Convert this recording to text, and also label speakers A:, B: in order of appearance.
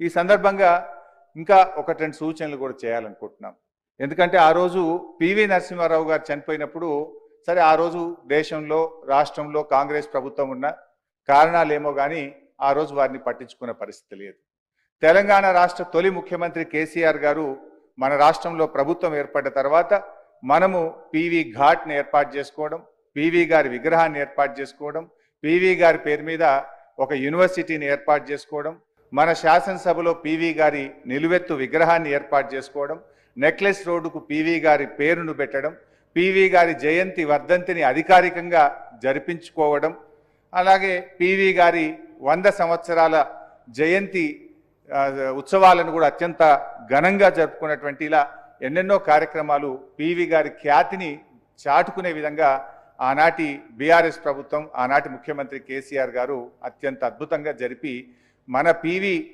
A: ఈ సందర్భంగా ఇంకా ఒకటి రెండు సూచనలు కూడా చేయాలనుకుంటున్నాం. ఎందుకంటే ఆ రోజు పివి నరసింహారావు గారు చనిపోయినప్పుడు సరే ఆ రోజు దేశంలో రాష్ట్రంలో కాంగ్రెస్ ప్రభుత్వం ఉన్న కారణాలేమో కానీ ఆ రోజు వారిని పట్టించుకునే పరిస్థితి లేదు. తెలంగాణ రాష్ట్ర తొలి ముఖ్యమంత్రి కేసీఆర్ గారు మన రాష్ట్రంలో ప్రభుత్వం ఏర్పడ్డ తర్వాత మనము పివి ఘాట్ని ఏర్పాటు చేసుకోవడం పివి గారి విగ్రహాన్ని ఏర్పాటు చేసుకోవడం పివి గారి పేరు మీద ఒక యూనివర్సిటీని ఏర్పాటు చేసుకోవడం మన శాసనసభలో పివి గారి నిలువెత్తు విగ్రహాన్ని ఏర్పాటు చేసుకోవడం నెక్లెస్ రోడ్డుకు పివి గారి పేరును పెట్టడం పివి గారి జయంతి వర్ధంతిని అధికారికంగా జరిపించుకోవడం అలాగే పివి గారి వంద సంవత్సరాల జయంతి ఉత్సవాలను కూడా అత్యంత ఘనంగా జరుపుకున్నటువంటి ఇలా ఎన్నెన్నో కార్యక్రమాలు పివి గారి ఖ్యాతిని చాటుకునే విధంగా ఆనాటి బీఆర్ఎస్ ప్రభుత్వం ఆనాటి ముఖ్యమంత్రి కేసీఆర్ గారు అత్యంత అద్భుతంగా జరిపి మన పివి